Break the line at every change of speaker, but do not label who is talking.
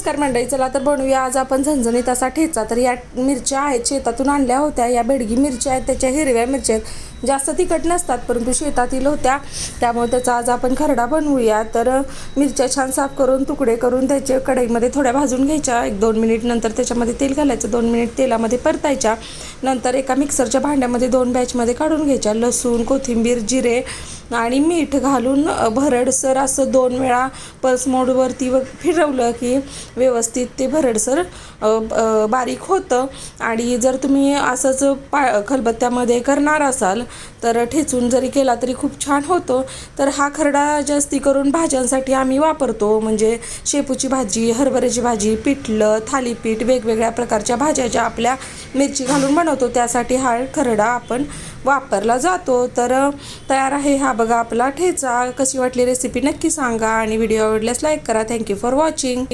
नमस्कार मंडळी चला तर बनवूया. आज आपण झणझणीत असा ठेचा. तर या मिरच्या आहेत शेतातून आणल्या होत्या. या बेडगी मिरच्या आहेत त्याच्या हिरव्या मिरच्या आहेत. जास्त तिखट नसतात परंतु शेतातील होत्या. त्यामुळे त्याचा आज आपण खरडा बनवूया. तर मिरच्या छान साफ करून तुकडे करून त्याचे कढईमध्ये थोड्या भाजून घ्यायच्या. एक दोन मिनिट नंतर त्याच्यामध्ये तेल घालायचं. दोन मिनिट तेलामध्ये परतायच्या. नंतर एका मिक्सरच्या भांड्यामध्ये दोन बॅचमध्ये काढून घ्यायच्या. लसूण कोथिंबीर जिरे आणि मीठ घालून भरडसर असं दोन वेळा पल्स मोडवरती व फिरवलं की व्यवस्थित ते भरडसर बारीक होतं. आणि जर तुम्ही असंच पा खलबत्त्यामध्ये करणार असाल तर ठेचून जरी केला तरी खूप छान होतो. तर हा खरडा जास्ती करून भाज्यांसाठी आम्ही वापरतो. म्हणजे शेपूची भाजी हरभऱ्याची भाजी पिठलं थालीपीठ वेगवेगळ्या प्रकारच्या भाज्या ज्या आपल्या मिरची घालून बनवतो त्यासाठी हा खरडा आपण वापरला जातो. तर तयार आहे हा बघा आपला ठेचा. कशी वाटली रेसिपी नक्की सांगा. आणि व्हिडिओ आवडल्यास लाईक करा. Thank you for watching.